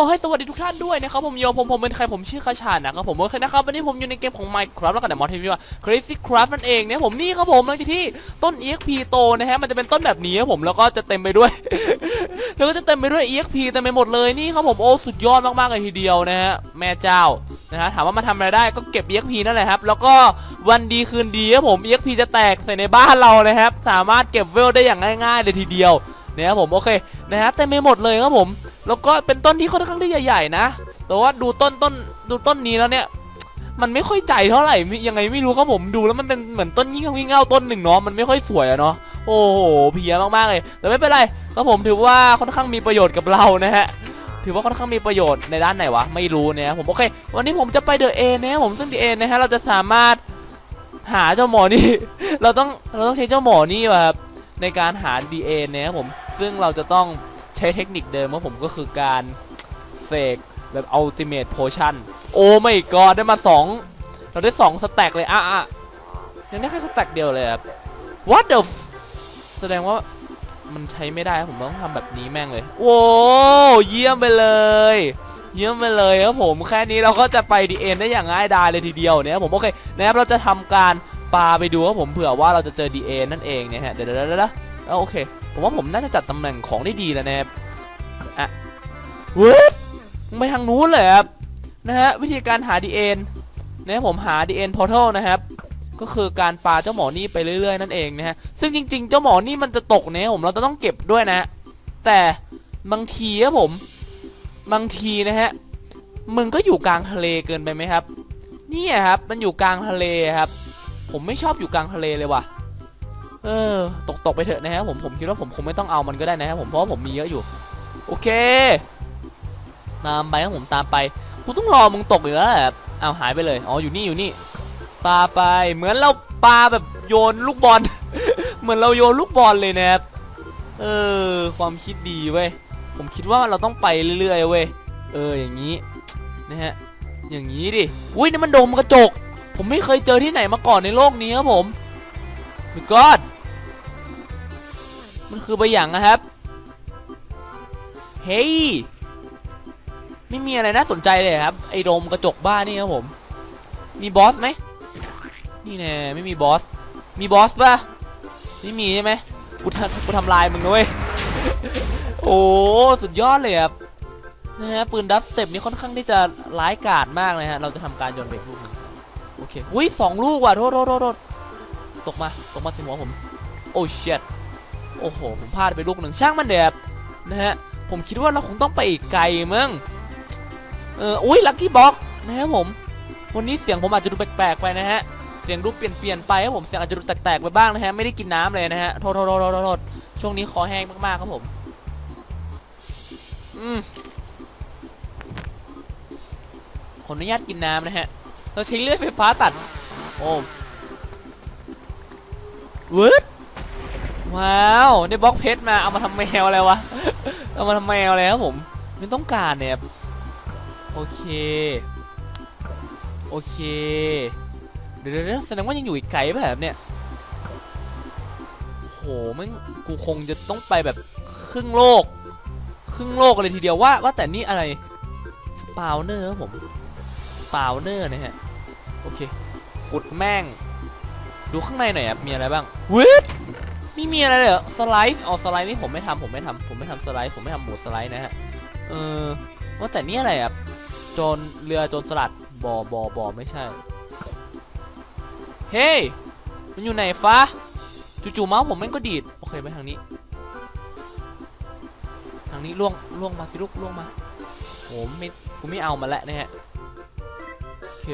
อโยให้สวัสดีทุกท่านด้วยนะครับผมโยผมผมเป็นใครผมชื่อคาชานะครับผมโอเคนะครับวันนี้ผมอยู่ในเกมของ Minecraft แล้วก็แต่มอเทวิว่า Crazy Craft นั่นเองเนี่ยผมนี่ครับผมหลังจากที่ต้น EXP โตนะฮะมันจะเป็นต้นแบบนี้ครับผมแล้วก็จะเต็มไปด้วย แล้วก็จะเต็มไปด้วย EXP เต็มไปหมดเลยนี่ครับผมโอ้สุดยอดมากๆเลยทีเดียวนะฮะแม่เจ้านะฮะถามว่ามาทำอะไรได้ก็เก็บ EXP นั่นแหละครับแล้วก็วันดีคืนดีครับผม EXP จะแตกใส่ในบ้านเรานะครับสามารถเก็บเวลได้อย่างง่ายๆเลยทีเดียวนะครับผมโอเคนะฮะเต็มไปหมดเลยครับผม แล้วก็เป็นต้นที่ค่อนข้างที่ใหญ่ๆนะ แต่ว่าดูต้นต้นดูต้นนี้แล้วเนี่ย มันไม่ค่อยใจเท่าไหร่ยังไงไม่รู้ครับผมดูแล้วมันเป็นเหมือนต้นยิ่งยิ่งเง่าต้นหนึ่งเนาะมันไม่ค่อยสวยอะเนาะโอ้โหเพียมากๆเลยแต่ไม่เป็นไรครับผมถือว่าค่อนข้างมีประโยชน์กับเรานะฮะถือว่าค่อนข้างมีประโยชน์ในด้านไหนวะไม่รู้เนี่ยผมโอเค วันนี้ผมจะไปเดอะเอนะผมซึ่งเดอะเอนะฮะเราจะสามารถหาเจ้าหมอนี่ เราต้องเราต้องใช้เจ้าหมอนี่แบบในการหา DNA นะครับผมซึ่งเราจะต้อง ใช้เทคนิคเดิมว่าผมก็คือการเสกแบบ ultimate potion โอ้ไม่กอดได้มา 2 เราได้ 2 สแต็กเลย อะอะยังได้แค่สแต็กเดียวเลยครับ what the f แสดงว่ามันใช้ไม่ได้ผมต้องทำแบบนี้แม่งเลย โอ้เยี่ยมไปเลย เยี่ยมไปเลยครับผมแค่นี้เราก็จะไปดีเอ็นได้อย่างง่ายดายเลยทีเดียวเนี่ยผมโอเคนะครับเราจะทำการปาไปดูครับผมเผื่อว่าเราจะเจอดีเอ็นนั่นเองเนี่ยฮะเดี๋ยวเดี๋ยวเดี๋ยวโอเค ผมว่าผมน่าจะจัดตำแหน่งของได้ดีแล้วนะครับอะเว้ยมึงไปทางนู้นเลยครับนะฮะวิธีการหาดีเอ็นนะครับผมหาดีเอ็นพอร์ทัลนะครับ ก็คือการปาเจ้าหมอนี่ไปเรื่อยๆนั่นเองนะฮะซึ่งจริง ๆ เจ้าหมอนี่มันจะตกเนี่ยผมเราจะต้องเก็บด้วยนะฮะแต่บางทีครับผมบางทีนะฮะมึงก็อยู่กลางทะเลเกินไปไหมครับนี่ครับมันอยู่กลางทะเลครับ ผมไม่ชอบอยู่กลางทะเลเลยว่ะ เออ ตกตกไปเถอะนะฮะผม ผมคิดว่าผมคงไม่ต้องเอามันก็ได้นะครับผม เพราะว่าผมมีเยอะอยู่ โอเค ตามไปครับผมตามไป กูต้องรอมึงตกอีกแล้วแหละเอาหายไปเลย อ๋อ อยู่นี่อยู่นี่ปาไป เหมือนเราปาแบบโยนลูกบอล เหมือนเราโยนลูกบอลเลยนะครับ เออ ความคิดดีเว้ย ผมคิดว่าเราต้องไปเรื่อยๆเว้ย เออ อย่างนี้ นะฮะ อย่างนี้ดิ อุ้ยนี่มันโดมกระจก ผมไม่เคยเจอที่ไหนมาก่อนในโลกนี้ครับผม มีกอดมันคือใบหยางนะครับ เฮ้ย ไม่มีอะไรน่าสนใจเลยครับ ไอ้โดมกระจกบ้านี่ครับผม มีบอสไหม นี่แน่ไม่มีบอส มีบอสป่ะไม่มีใช่ไหมกูทำกูทำลายมึงนะเว้ยโอ้สุดยอดเลยครับนะฮะปืนดับสเต็ปนี้ค่อนข้างที่จะร้ายกาจมากเลยฮะ เราจะทำการโยนเบรกลูกโอเค อุ้ยสองลูกว่ะโทษโทษโทษ ตกมา ตกมาสิหัวผม โอ้เช็ดโอ้โห ผมพลาดไปลูกหนึ่งช่างมันเด็บนะฮะ ผมคิดว่าเราคงต้องไปอีกไกลมั้ง เออ อุ้ยลัคกี้บ็อกนะครับผม วันนี้เสียงผมอาจจะดูแปลกๆไปนะฮะ เสียงดูเปลี่ยนเปลี่ยนๆไปครับผม เสียงอาจจะดูแตกๆไปบ้างนะฮะ ไม่ได้กินน้ำเลยนะฮะโทษโทษโทษโทษโทษช่วงนี้คอแห้งมากๆครับผม อืมขออนุญาตกินน้ำนะฮะ เราใช้เลื่อยไฟฟ้าตัด โอ้ วืดว้าวได้บล็อกเพชรมาเอามาทำแมวอะไรวะ เอามาทำแมวอะไรครับผมไม่ต้องการเนี่ยครับโอเค โอเคเดี๋ยวเดี๋ยวเดี๋ยวแสดงว่ายังอยู่อีกไกลป่ะแบบเนี่ยโหมันกูคงจะต้องไปแบบครึ่งโลก ครึ่งโลกเลยทีเดียวว่าว่าแต่นี่อะไรสปาวเนอร์ครับผมสปาวเนอร์นะฮะ โอเคขุดแม่ง ดูข้างในหน่อยครับมีอะไรบ้างวิทนี่มีอะไรเลยหรอสไลด์อ๋อสไลด์นี่ผมไม่ทำผมไม่ทำผมไม่ทำสไลด์ผมไม่ทำหมูสไลด์นะฮะเออว่าแต่นี่อะไรครับโจรเรือโจรสลัดบอบอบอไม่ใช่ เฮ้ยมันอยู่ไหนฟ้าจู่ๆเมาส์ผมแม่งก็ดีดโอเคไปทางนี้ ทางนี้ล่วงล่วงมาสิลูกล่วงมาโหไม่กูไม่เอามาแล้วนะฮะโอเค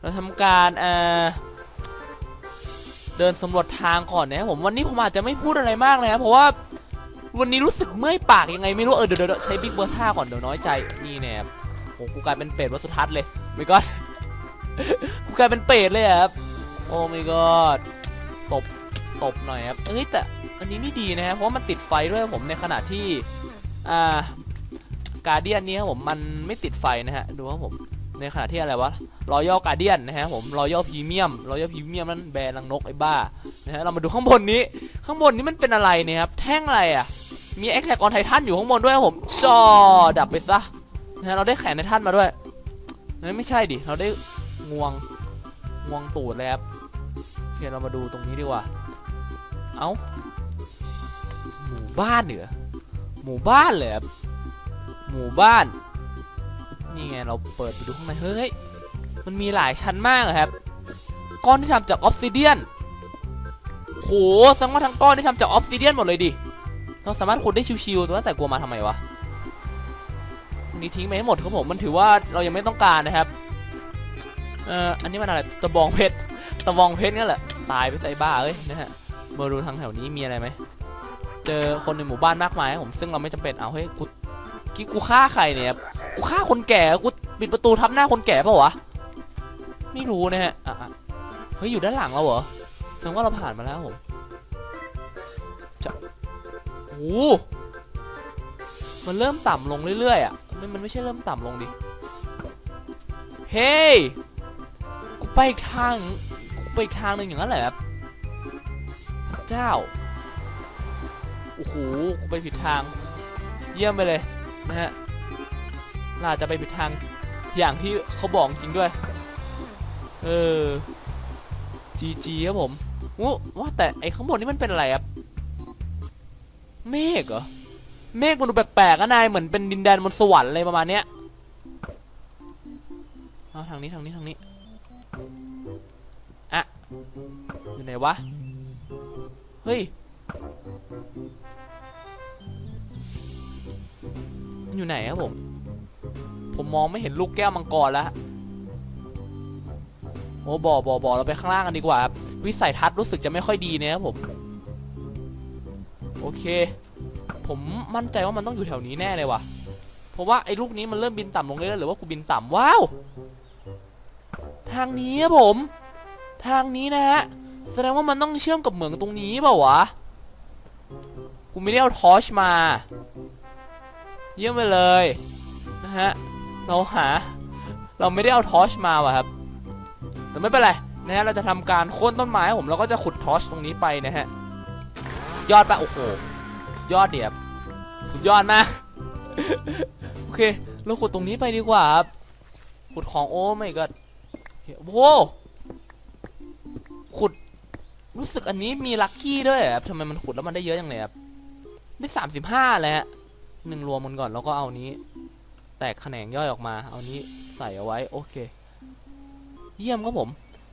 เราทำการเอ่อ เดินสำรวจทางก่อนนะครับผมวันนี้ผมอาจจะไม่พูดอะไรมากเลยนะเพราะว่าวันนี้รู้สึกเมื่อยปากยังไงไม่รู้เออเดี๋ยวเดี๋ยวใช้บิ๊กเบอร์ท่าก่อนเดี๋ยวน้อยใจนี่แนบโหกูกลายเป็นเป็ดวัดสุทัศน์เลยไม่ก็กูกลายเป็นเป็ดเลยครับโอ้ไม่ก็ตบตบหน่อยครับเอ้ยแต่อันนี้ไม่ดีนะครับเพราะว่ามันติดไฟด้วยผมในขณะที่อ่าการเดียนนี้ครับผมมันไม่ติดไฟนะฮะดูครับผม ในขณะที่อะไรวะรอยัลการเดียนนะฮะผมรอยัลพรีเมียมรอยัลพรีเมียมนั่นแบรนด์รังนกไอ้บ้านะฮะเรามาดูข้างบนนี้ข้างบนนี้มันเป็นอะไรเนี่ยครับแท่งอะไรอะมีแอคแท็กออนไททันอยู่ข้างบนด้วยครับผมจอดับไปซะนะฮะเราได้แขนในท่านมาด้วยเฮ้ยไม่ใช่ดิเราได้งวงงวงตูดแล้วครับโอเคเรามาดูตรงนี้ดีกว่าเอ้าหมู่บ้านเหรอหมู่บ้านเลยครับหมู่บ้าน นี่ไงเราเปิดไปดูข้างในเฮ้ยมันมีหลายชั้นมากอครับ ก้อนที่ทำจากออฟซิเดียนโหแสดงว่าทั้งก้อนที่ทำจากออฟซิเดียนหมดเลยดิเราสามารถขุดได้ชิวๆตัวแต่กลัวมาทำไมวะนี่ทิ้งไปให้หมดครับผมมันถือว่าเรายังไม่ต้องการนะครับเอ่ออันนี้มันอะไรตะบองเพชรตะบองเพชรนี่แหละตายไปใส่บ้าเอ้ยนะฮะมาดูทางแถวนี้มีอะไรไหมเจอคนในหมู่บ้านมากมายครับผมซึ่งเราไม่จำเป็นเอาเฮ้ยกูกี้กูฆ่าใครเนี่ยครับ กูฆ่าคนแก่กูปิดประตูทับหน้าคนแก่เปล่าวะไม่รู้นะฮะอะเฮ้ยอยู่ด้านหลังเราเหรอแสดงว่าเราผ่านมาแล้วผมจะโอ้โหมันเริ่มต่ำลงเรื่อยๆอะมันมันไม่ใช่เริ่มต่ำลงดิเฮ้ยกูไปอีกทางกูไปอีกทางหนึ่งอย่างนั้นแหละเจ้าโอ้โหกูไปผิดทาง เยี่ยมไปเลยนะฮะ เราจะไปผิดทางอย่างที่เขาบอกจริงด้วย เออจีจีครับผมอู้ว่าแต่ไอ้ข้างบนนี่มันเป็นอะไรครับ เมฆเหรอ เมฆมันดูแปลกๆอะนายเหมือนเป็นดินแดนบนสวรรค์อะไรประมาณเนี้ยเอาทางนี้ทางนี้ทางนี้อะอยู่ไหนวะ เฮ้ย อยู่ไหนครับผม ผมมองไม่เห็นลูกแก้วมังกรแล้วโอ้บ่อบ่อบ่อเราไปข้างล่างกันดีกว่าครับวิสัยทัศน์รู้สึกจะไม่ค่อยดีนะครับผม โอเค ผมมั่นใจว่ามันต้องอยู่แถวนี้แน่เลยว่ะ เพราะว่าไอ้ลูกนี้มันเริ่มบินต่ำลงเรื่อยๆหรือว่ากูบินต่ำว้าว ทางนี้ครับผม ทางนี้นะฮะ แสดงว่ามันต้องเชื่อมกับเหมืองตรงนี้เปล่าวะ กูไม่ได้เอาทอชมา เยี่ยมไปเลยนะฮะ เราหา เราไม่ได้เอาทอชมาว่ะครับ แต่ไม่เป็นไรนะฮะเราจะทำการโค่นต้นไม้ผมแล้วก็จะขุดทอชตรงนี้ไปนะฮะยอดปะโอ้โหยอดเดียบสุดยอดมากโอเคเราขุดตรงนี้ไปดีกว่าครับขุดของโอ้ไม่ก็โอ้โหขุดรู้สึกอันนี้มีลัคกี้ด้วยครับทำไมมันขุดแล้วมันได้เยอะอย่างเลยครับได้สามสิบห้าเลยฮะหนึ่งรวมมันก่อนแล้วก็เอานี้ แตกแขนงย่อยออกมา เอานี้ใส่เอาไว้ โอเค เยี่ยมครับผม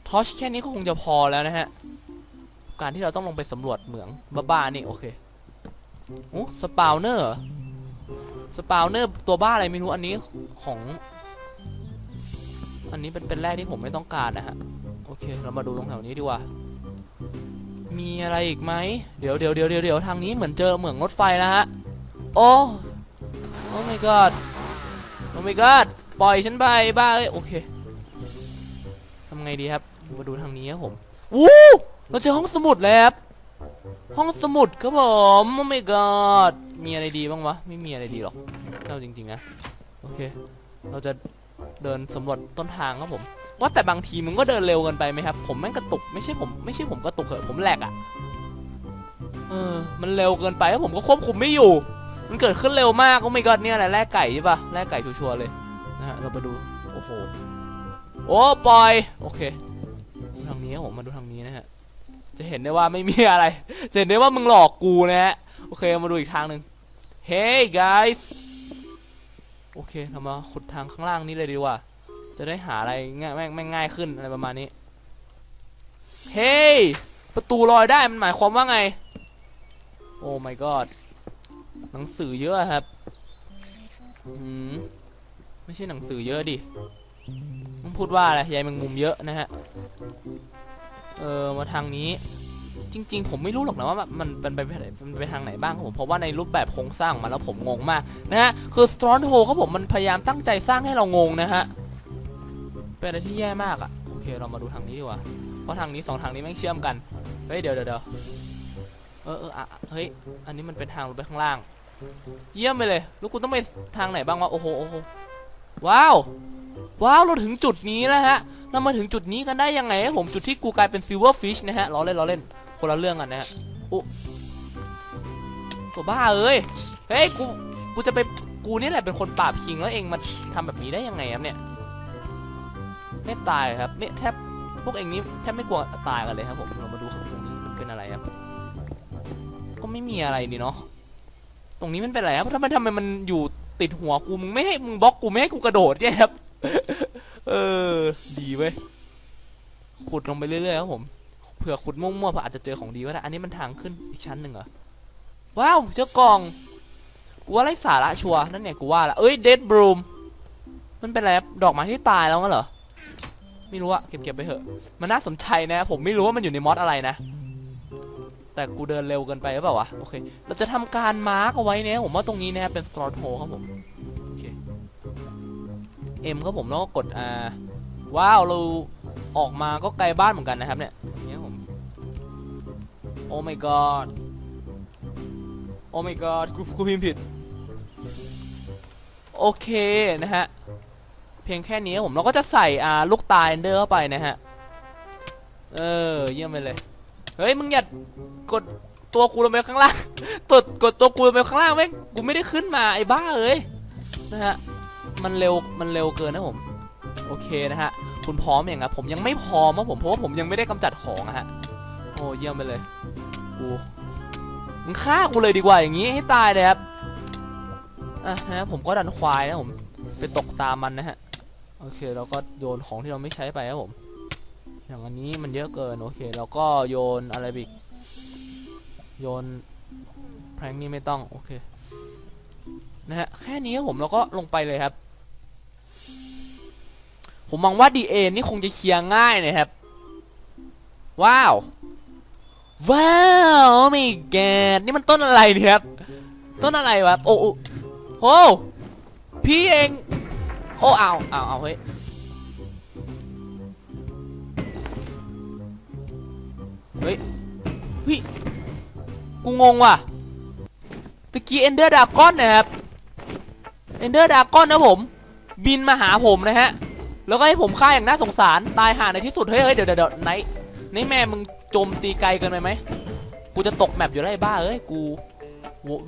ทอชแค่นี้ก็คงจะพอแล้วนะฮะ การที่เราต้องลงไปสำรวจเหมืองบ้าๆนี่ โอเคโอ้สปาวเนอร์สปาวเนอร์ตัวบ้าอะไรไม่รู้อันนี้ของ อันนี้เป็นเป็นแร่ที่ผมไม่ต้องการนะฮะ โอเค เรามาดูตรงแถวนี้ดีกว่า มีอะไรอีกไหม เดี๋ยวเดี๋ยวเดี๋ยวเดี๋ยวทางนี้เหมือนเจอเหมืองรถไฟแล้วฮะ โอ้ โอ้ my god my god ปล่อยฉันไปบ้าเอ้ยโอเคทำไงดีครับมาดูทางนี้ครับผมวู้เราเจอห้องสมุดแล้วครับห้องสมุดครับผมโอ้ my god มีอะไรดีบ้างวะไม่มีอะไรดีหรอกเอาจริงๆนะโอเค เราจะเดินสำรวจต้นทางครับผม ว่าแต่บางทีมึงก็เดินเร็วเกินไปไหมครับ ผมแม่งกระตุกไม่ใช่ผมไม่ใช่ผมกระตุกเหอะผมแหลกอะ่ะเออมันเร็วเกินไปแล้วผมก็ควบคุมไม่อยู่ มันเกิดขึ้นเร็วมากก็ไม่กอดเนี่ยแหละแลกไก่ใช่ปะแลกไก่ชัวร์เลยนะฮะเราไปดูโอ้โหโอ้ปล่อยโอเคดูทางนี้ผมมาดูทางนี้นะฮะจะเห็นได้ว่าไม่มีอะไร จะเห็นได้ว่ามึงหลอกกูนะฮะโอเคมาดูอีกทางหนึ่ง Hey guys โอเคเรามาขุดทางข้างล่างนี้เลยดีกว่า จะได้หาอะไรง่ายแม่งแม่งง่ายขึ้นอะไรประมาณนี้เฮ้ยประตูลอยได้มันหมายความว่าไงโอ้ my god หนังสือเยอะครับอืมไม่ใช่หนังสือเยอะดิต้องพูดว่าอะไรยายแมงมุมเยอะนะฮะ เออมาทางนี้ จริง ๆ ผมไม่รู้หรอกนะว่ามันเป็นไปมันไปทางไหนบ้างครับผม เพราะว่าในรูปแบบโครงสร้างมาแล้วผมงงมากนะฮะ คือ Stronghold ครับผมมันพยายามตั้งใจสร้างให้เรางงนะฮะ เป็นอะไรที่แย่มากอะโอเค เรามาดูทางนี้ดีกว่า เพราะทางนี้สองทางนี้แม่งเชื่อมกัน เฮ้ยเดี๋ยวเดี๋ยวเดี๋ยวเออเออเฮ้ย อันนี้มันเป็นทางลงไปข้างล่าง เยี่ยมไปเลยแล้วกูต้องไปทางไหนบ้างวะโอ้โหโอ้โหว้าวว้าวเราถึงจุดนี้แล้วฮะเรามาถึงจุดนี้กันได้ยังไงผมจุดที่กูกลายเป็นซิลเวอร์ฟิชนะฮะล้อเล่นล้อเล่นคนละเรื่องกันนะฮะโอ้ตัวบ้าเอ้ยเฮ้ยกูกูจะไปกูนี่แหละเป็นคนปราบคิงแล้วเองมาทำแบบนี้ได้ยังไงครับเนี่ยไม่ตายครับเนี่ยแทบพวกเองนี้แทบไม่กลัวตายกันเลยครับผมเรามาดูข้างตรงนี้เป็นอะไรครับก็ไม่มีอะไรนี่เนาะ รงนี้มันเป็นอะไรครับทำไมทำไมมันอยู่ติดหัวกูมึงไม่ให้มึงบล็อกกูไม่ให้กูกระโดดเนี่ยครับ เออ ดีเว้ย ขุดลงไปเรื่อยๆครับผม เผื่อขุดมั่วๆเผื่ออาจจะเจอของดีก็ได้ อันนี้มันทางขึ้นอีกชั้นหนึ่งเหรอ ว้าวเจอกล่อง กูว่าไรสาระชัวร์นั่นเนี่ยกูว่าละเอ้ยเดดบรูม มันเป็นอะไรดอกไม้ที่ตายแล้วงั้นเหรอ ไม่รู้อะเก็บเก็บไปเถอะ มันน่าสนใจนะ ผมไม่รู้ว่ามันอยู่ในมอดอะไรนะ แต่กูเดินเร็วเกินไปหรือเปล่าวะ โอเค เราจะทำการมาร์กเอาไว้เนี่ยผมว่าตรงนี้นะครับเป็นสตรอตโฮครับผม โอเคเอ็มครับผมแล้วก็กดอ่าว้าวเราออกมาก็ไกลบ้านเหมือนกันนะครับเนี่ยเนี่ยผม โอ้ my god โอ้ my god กูกูพิมพ์ผิด โอเคนะฮะ เพียงแค่นี้ครับผมเราก็จะใส่อ่าลูกตาเอนเดอร์เข้าไปนะฮะ เออ เยี่ยมไปเลย เฮ้ยมึงอย่ากดตัวกูลงไปข้างล่างตดกดตัวกูลงไปข้างล่างแม่งกูไม่ได้ขึ้นมาไอ้บ้าเอ้ยนะฮะมันเร็วมันเร็วเกินนะผมโอเคนะฮะคุณพร้อมอย่างครับผมยังไม่พร้อมครับผมเพราะว่าผมยังไม่ได้กำจัดของอะฮะโอ้เยี่ยมไปเลยกูมึงฆ่ากูเลยดีกว่าอย่างนี้ให้ตายเลยครับอะนะฮะผมก็ดันควายนะผมไปตกตามมันนะฮะโอเคเราก็โยนของที่เราไม่ใช้ไปครับผม อย่างอันนี้มันเยอะเกินโอเคเราก็โยนอะไรบิกโยนแพรงนี่ไม่ต้องโอเคนะฮะแค่นี้ผมเราก็ลงไปเลยครับ ผมมองว่าดีเอนี่คงจะเคลียร์ง่ายนะครับ ว้าว ว้าวโอ้ my god นี่มันต้นอะไรเนี่ยครับ ต้นอะไรวะโอ้โอ้โหพี่เอง โอ้เอาเอาเอาเฮ้ย เฮ้ยเฮ้ยกูงงว่ะตะกี้เอนเดอร์ดากอนนะครับเอนเดอร์ดากอนนะผม บินมาหาผมนะฮะ แล้วก็ให้ผมฆ่าอย่างน่าสงสารตายห่าในที่สุดเฮ้ยเฮ้ยเดี๋ยวเดี๋ยวไนไนแม่มึงโจมตีไกลเกินไปไหมกูจะตกแมปอยู่แล้วไอ้บ้าเอ้ยกู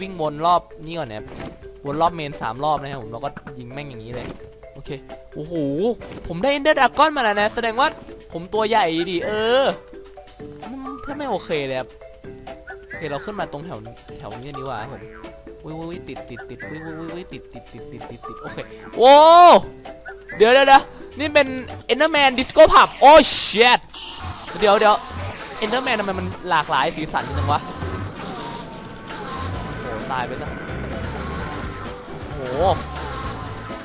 วิ่งวนรอบนี่ก่อนเนี่ยวนรอบเมนสามรอบนะครับผมแล้วก็ยิงแม่งอย่างนี้เลยโอเคโอ้โหผมได้เอนเดอร์ดากอนมาแล้วนะ แสดงว่าผมตัวใหญ่ดีเออ ถ้าไม่โอเคเลยครับโอเคเราขึ้นมาตรงแถวแถวนี้ดีกว่าผมวิววิติดติดติดวิววิวิติดติดติดติดติดติดโอเคโอ้เดี๋ยวเดี๋ยวเดี๋ยวนี่เป็นเอ็นเดอร์แมนดิสโก้ผับโอ้เชิดเดี๋ยวเดี๋ยวเอ็นเดอร์แมนทำไมมันหลากหลายสีสันจังวะโอ้ตายไปซะโอ้โห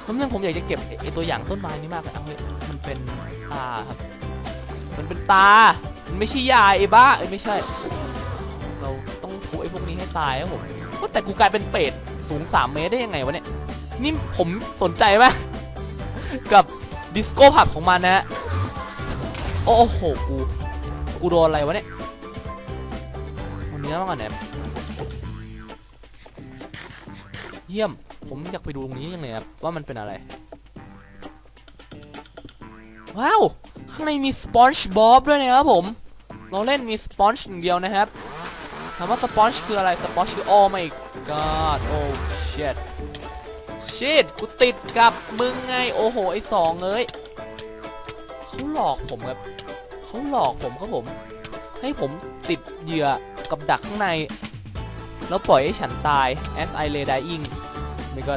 ผมยังผมอยากจะเก็บไอ้ไอตัวอย่างต้นไม้นี้มากเลยเอาเฮ้ยมันเป็นตาครับ มันเป็นตา มันไม่ใช่ยาไอ้บ้าเอ้ยไม่ใช่ เราต้องทุบไอ้พวกนี้ให้ตายครับผมว่าแต่กูกลายเป็นเป็ดสูง 3 เมตรได้ยังไงวะเนี่ย นี่ผมสนใจไหมกับดิสโก้ผับของมันนะโอ้โหกูกูโดนอะไรวะเนี่ยวันนี้มาก่อนเนี่ยเยี่ยมผมอยากไปดูตรงนี้ยังไงครับว่ามันเป็นอะไร ว้าว ข้างในมีสปอนจ์บ๊อบด้วยนะครับผม เราเล่นมีสปอนจ์อย่างเดียวนะครับถามว่าสปอนจ์คืออะไรสปอนจ์คือ oh my god oh shit shit กูติดกับมึงไงโอ้โหไอสองเอ้ยเขาหลอกผมครับเขาหลอกผมครับผม ให้ผมติดเหยื่อกับดักข้างใน แล้วปล่อยให้ฉันตาย as I lay dying ไม่ก็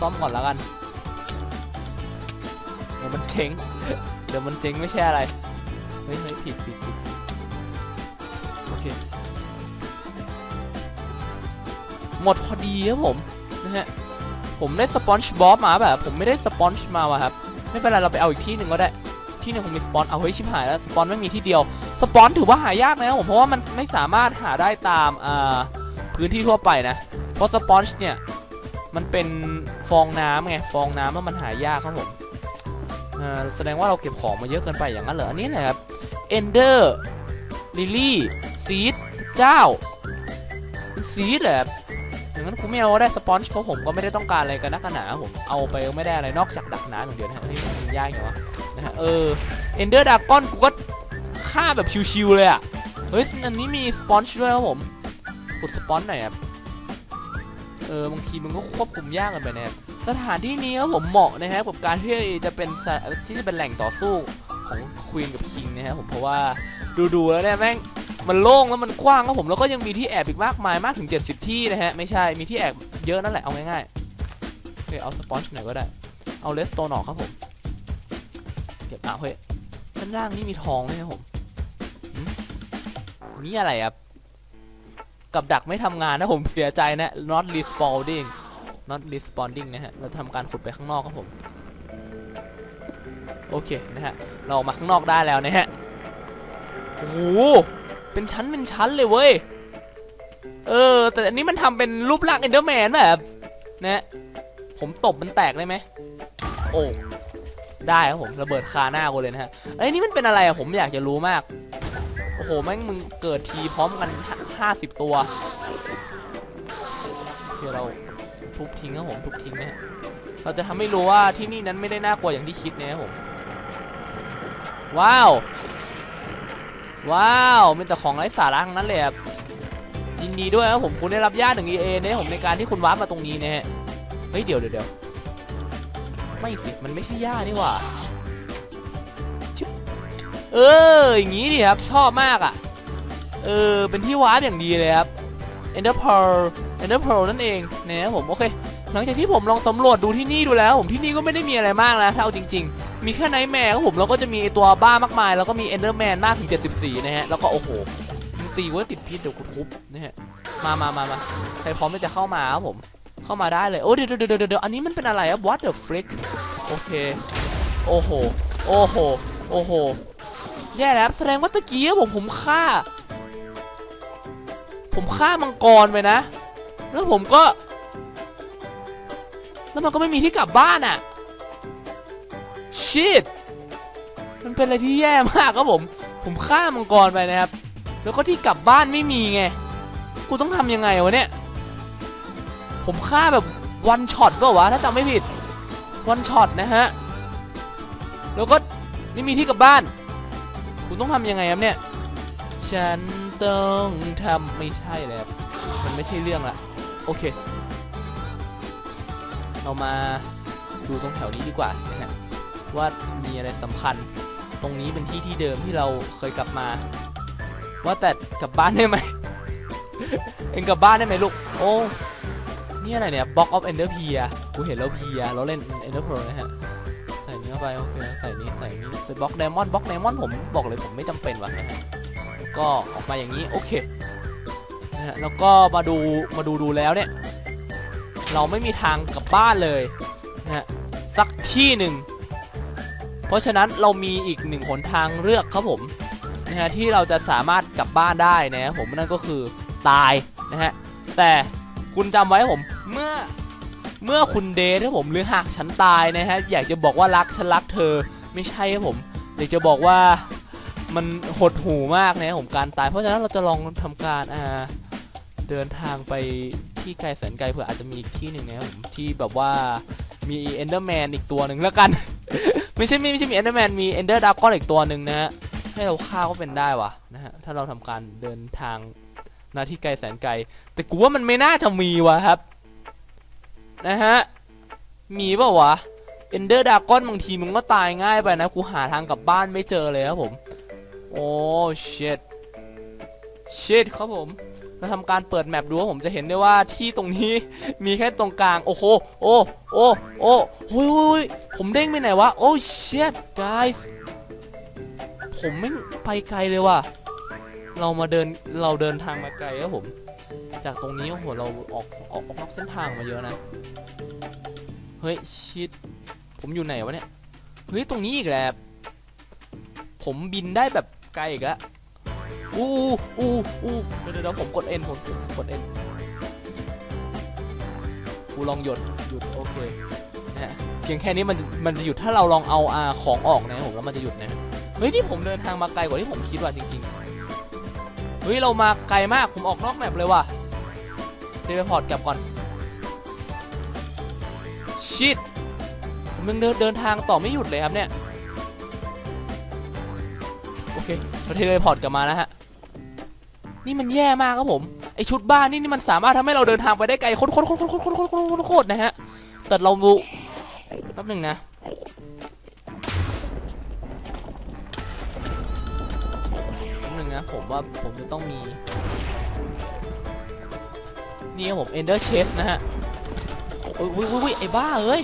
ซ่อมก่อนแล้วกัน ดี๋ยวมันเจ๊งเดี๋ยวมันเจ๊งไม่ใช่อะไร เฮ้ยเฮ้ยผิดผิดผิดโอเค หมดพอดีครับผม นะฮะ ผมได้สปอนจ์บ๊อบมาแบบผมไม่ได้สปอนจ์มาว่ะครับ ไม่เป็นไร เราไปเอาอีกที่หนึ่งก็ได้ ที่หนึ่งผมมีสปอน เอาเฮ้ยชิบหายแล้ว สปอนไม่มีที่เดียว สปอนถือว่าหายากนะครับผม เพราะว่ามันไม่สามารถหาได้ตามอ่าพื้นที่ทั่วไปนะ เพราะสปอนจ์เนี่ย มันเป็นฟองน้ำไง ฟองน้ำแล้วมันหายากครับผม แสดงว่าเราเก็บของมาเยอะเกินไปอย่างนั้นเหรออันนี้แหละครับ Ender Lily Seed เจ้าซีดแหละอย่างนั้นผมไม่เอาได้สปอนจ์เพราะผมก็ไม่ได้ต้องการอะไรกันนักหนาผมเอาไปไม่ได้อะไรนอกจากดักน้ำอย่างเดียวนะฮะที่มันยากอย่างวะนะฮะเออ Ender Dragon กูก็ฆ่าแบบชิวๆเลยอะเฮ้ยอันนี้มีสปอนจ์ด้วยครับผมขุดสปอนจ์หน่อยครับเออบางทีมันก็ควบคุมยากกันไปนะครับ สถานที่นี้ครับผมเหมาะนะครับกับการที่จะเป็นที่จะเป็นแหล่งต่อสู้ของควีนกับคิงนะครับผมเพราะว่าดูๆแล้วเนี่ยแม่งมันโล่งแล้วมันกว้างครับผมแล้วก็ยังมีที่แอบอีกมากมายมากถึง 70 ที่นะฮะไม่ใช่มีที่แอบเยอะนั่นแหละเอาง่ายๆโอเคเอาสปอนจ์หน่อยก็ได้เอาเลสโตนออกครับผมเก็บอะเฮ้ยด้านล่างนี่มีทองด้วยครับผมหืมนี่อะไรครับกับดักไม่ทำงานนะผมเสียใจนะ not respawning not respawning นะฮะ เราทำการขุดไปข้างนอกครับผม โอเคนะฮะ เราออกมาข้างนอกได้แล้วนะฮะ โอ้โห เป็นชั้นเป็นชั้นเลยเว้ย เออ แต่อันนี้มันทำเป็นรูปร่างเอนเดอร์แมนแบบนะฮะผมตบมันแตกได้ไหม โอ้ ได้ครับผมระเบิดคาหน้ากูเลยนะฮะไอ้ยนี่มันเป็นอะไรอะผมอยากจะรู้มาก โอ้โหแม่งมึงเกิดทีพร้อมกันห้าสิบตัวเคือเรา ทุบทิ้งครับผมทุบทิ้งนะฮะเราจะทำให้รู้ว่าที่นี่นั้นไม่ได้น่ากลัวอย่างที่คิดนะครับผมว้าว ว้าวเป็นแต่ของไร้สาระทั้งนั้นเลยครับยินดีด้วยครับผมคุณได้รับญาติหนึ่ง EA นะครับผมในการที่คุณว้ามาตรงนี้นะฮะเฮ้ยเดี๋ยวเดี๋ยวเดี๋ยวไม่สิมันไม่ใช่ย่านี่หว่าเอออย่างงี้ดิครับชอบมากอะเออเป็นที่วาอย่างดีเลยครับ Ender Pearl Ender Pearl นั่นเองนะครับผมโอเค หลังจากที่ผมลองสำรวจดูที่นี่ดูแล้ว ผมที่นี่ก็ไม่ได้มีอะไรมากนะถ้าเอาจริง ๆ มีแค่ไนท์แมร์ครับผมแล้วก็จะมีตัวบ้ามากมาย แล้วก็มี Enderman มากถึง 74 นะฮะ แล้วก็โอ้โหมึงตีกูแล้วติดพิษเดี๋ยวกูทุบนะฮะมามามามาใครพร้อมที่จะเข้ามาครับผมเข้ามาได้เลยโอ้เดี๋ยวเดี๋ยวเดี๋ยวเดี๋ยวอันนี้มันเป็นอะไรครับ What the frick โอเคโอ้โหโอ้โหโอ้โหแย่แล้วแสดงว่าตะกี้ผมผมฆ่า ผมฆ่ามังกรไปนะ แล้วผมก็ แล้วมันก็ไม่มีที่กลับบ้านอะ่ะชิตมันเป็นอะไรที่แย่มากครับผม ผมฆ่ามังกรไปนะครับ แล้วก็ที่กลับบ้านไม่มีไง กูต้องทำยังไงวะเนี่ย ผมฆ่าแบบวันช็อตก็วะถ้าจำไม่ผิด วันช็อตนะฮะ แล้วก็ไม่มีที่กลับบ้าน คุณต้องทำยังไงครับเนี่ย ฉันต้องทำไม่ใช่เลยครับ มันไม่ใช่เรื่องละโอเค เรามาดูตรงแถวนี้ดีกว่านะฮะว่ามีอะไรสำคัญ ตรงนี้เป็นที่ที่เดิมที่เราเคยกลับมา ว่าแต่กลับบ้านได้ไหม เอ็งกลับบ้านได้ไหมลูก โอ้นี่อะไรเนี่ย Box of Ender p e a กูเห็นแล้ว p e a เราเล่น Ender Pearl นะฮะ ใส่นี้เข้าไป โอเค ใส่นี้ ใส่นี้ใส่บล็อกไดมอนด์บล็อกไดมอนด์ผมบอกเลยผมไม่จำเป็นว่ะนะฮะก็ออกมาอย่างนี้ โอเค ฮะแล้วก็มาดูมาดูดูแล้วเนี่ยเราไม่มีทางกลับบ้านเลยนะฮะสักที่หนึ่งเพราะฉะนั้นเรามีอีกหนึ่งหนทางเลือกครับผมนะฮะที่เราจะสามารถกลับบ้านได้นะผมนั่นก็คือตายนะฮะแต่คุณจำไว้ผมเมื่อเมื่อคุณเดทครับผมหรือหากฉันตายนะฮะอยากจะบอกว่ารักฉันรักเธอไม่ใช่ครับผมอยากจะบอกว่ามันหดหูมากนะผมการตายเพราะฉะนั้นเราจะลองทำการอ่า เดินทางไปที่ไกลแสนไกลเผื่ออาจจะมีอีกที่หนึ่งนะครับผมที่แบบว่ามีเอนเดอร์แมนอีกตัวหนึ่งแล้วกัน ไม่ใช่ไม่ใช่มีเอนเดอร์แมนมีเอนเดอร์ดากอนอีกตัวหนึ่งนะฮะให้เราฆ่าก็เป็นได้วะนะฮะถ้าเราทำการเดินทางนาที่ไกลแสนไกล แต่กูว่ามันไม่น่าจะมีวะครับ นะฮะมีเปล่าวะเอนเดอร์ดากอนบางทีมันก็ตายง่ายไปนะกูหาทางกลับบ้านไม่เจอเลยครับผมโอ้ชิตชิตครับผม เราทำการเปิดแมปดูว่าผมจะเห็นได้ว่าที่ตรงนี้มีแค่ตรงกลางโอ้โหโอ้โอ้โอ้โอ้ยโอ้ยผมเด้งไปไหนวะโอ้เชิต guys ผมไม่ไปไกลเลยว่ะเรามาเดินเราเดินทางมาไกลครับผม จากตรงนี้โอ้โหเราออกออกออกนอกเส้นทางมาเยอะนะเฮ้ยชิดผมอยู่ไหนวะเนี่ยเฮ้ยตรงนี้อีกแล้วผมบินได้แบบไกลอีกแล้ว อู้อู้อู้เดี๋ยวเดี๋ยวผมกดเอ็นผมกดเอ็นกูลองหยดหยุดโอเคนะฮะเพียงแค่นี้มันมันจะหยุดถ้าเราลองเอาอาของออกนะผมแล้วมันจะหยุดนะเฮ้ยนี่ผมเดินทางมาไกลกว่าที่ผมคิดว่ะจริงๆเฮ้ยเรามาไกลมากผมออกนอกแมปเลยว่ะเดลพอร์ตกลับก่อนชิดผมยังเดินเดินทางต่อไม่หยุดเลยครับเนี่ย เคเราเทเลพอร์ตกลับมานะฮะ นี่มันแย่มากครับผม ไอชุดบ้านนี่นี่มันสามารถทำให้เราเดินทางไปได้ไกลโคตรโคตรโคตรโคตรโคตรโคตรโคตรนะฮะติดเราดูแป๊บหนึ่งนะ แป๊บหนึ่งนะผมว่าผมจะต้องมี นี่ผมเอนเดอร์เชฟนะฮะ อุ้ยอุ้ยอุ้ยไอบ้าเอ้ย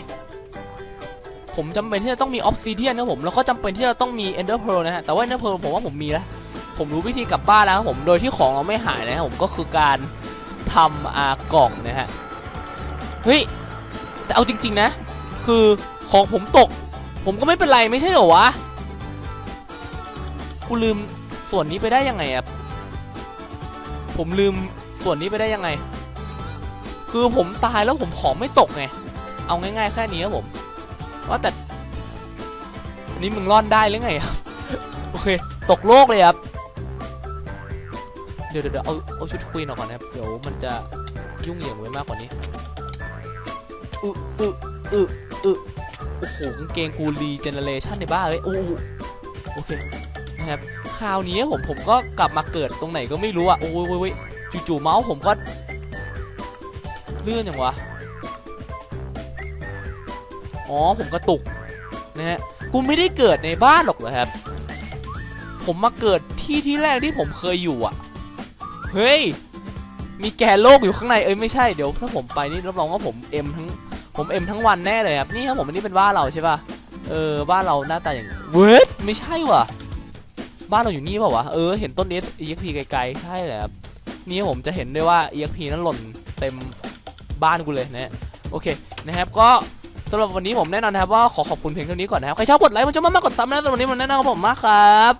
ผมจำเป็นที่จะต้องมี Obsidian นะผมแล้วก็จำเป็นที่จะต้องมี Ender Pearl นะฮะแต่ว่า Ender Pearl ผมว่าผมมีแล้วผมรู้วิธีกลับบ้านแล้วครับผมโดยที่ของเราไม่หายนะครับผมก็คือการทำอากล่องนะฮะเฮ้ยแต่เอาจริง ๆนะ คือของผมตก ผมก็ไม่เป็นไรไม่ใช่เหรอวะกูลืมส่วนนี้ไปได้ยังไงอะผมลืมส่วนนี้ไปได้ยังไง คือผมตายแล้วผมของไม่ตกไงเอาง่ายๆแค่นี้ครับผม ว่าแต่อันนี้มึงร่อนได้หรือไงครับโอเคตกโลกเลยครับเดี๋ยวเดี๋ยวเอาเอาชุดควีนออกก่อนนะครับเดี๋ยวมันจะยุ่งเหยิงไว้มากกว่านี้อึอึอึอึโอ้โหกางเกงกูรีเจเนเรชันในบ้าเลยโอ้โอเคนะครับคราวนี้ผมผมก็กลับมาเกิดตรงไหนก็ไม่รู้อะโอ้ยโอ้ยจู่ๆเมาส์ผมก็เลื่อนอย่างวะ อ๋อผมกระตุกนะฮะกูไม่ได้เกิดในบ้านหรอกเหรอครับ ผมมาเกิดที่ที่แรกที่ผมเคยอยู่อะ เฮ้ย มีแกนโลกอยู่ข้างในเอ้ยไม่ใช่เดี๋ยวถ้าผมไปนี่รับรองว่าผมเอ็มทั้งผมเอ็มทั้งวันแน่เลยครับนี่ครับผมอันนี้เป็นบ้านเราใช่ป่ะเออบ้านเราหน้าตาอย่างเวิร์ดไม่ใช่ว่ะบ้านเราอยู่นี่เปล่าวะเออเห็นต้นนี้ EXP ไกลๆใช่เลยครับนี่ผมจะเห็นได้วยว่า EXP นั้นหล่นเต็มบ้านกูเลยนะฮะโอเคนะครับก็ สำหรับวันนี้ผมแน่นอนนะครับว่าขอขอบคุณเพียงเท่านี้ก่อนนะครับใครชอบกดไลค์มันจะมากๆกดซับนะสำหรับวันนี้ผมแน่นอนครับผมมากครับ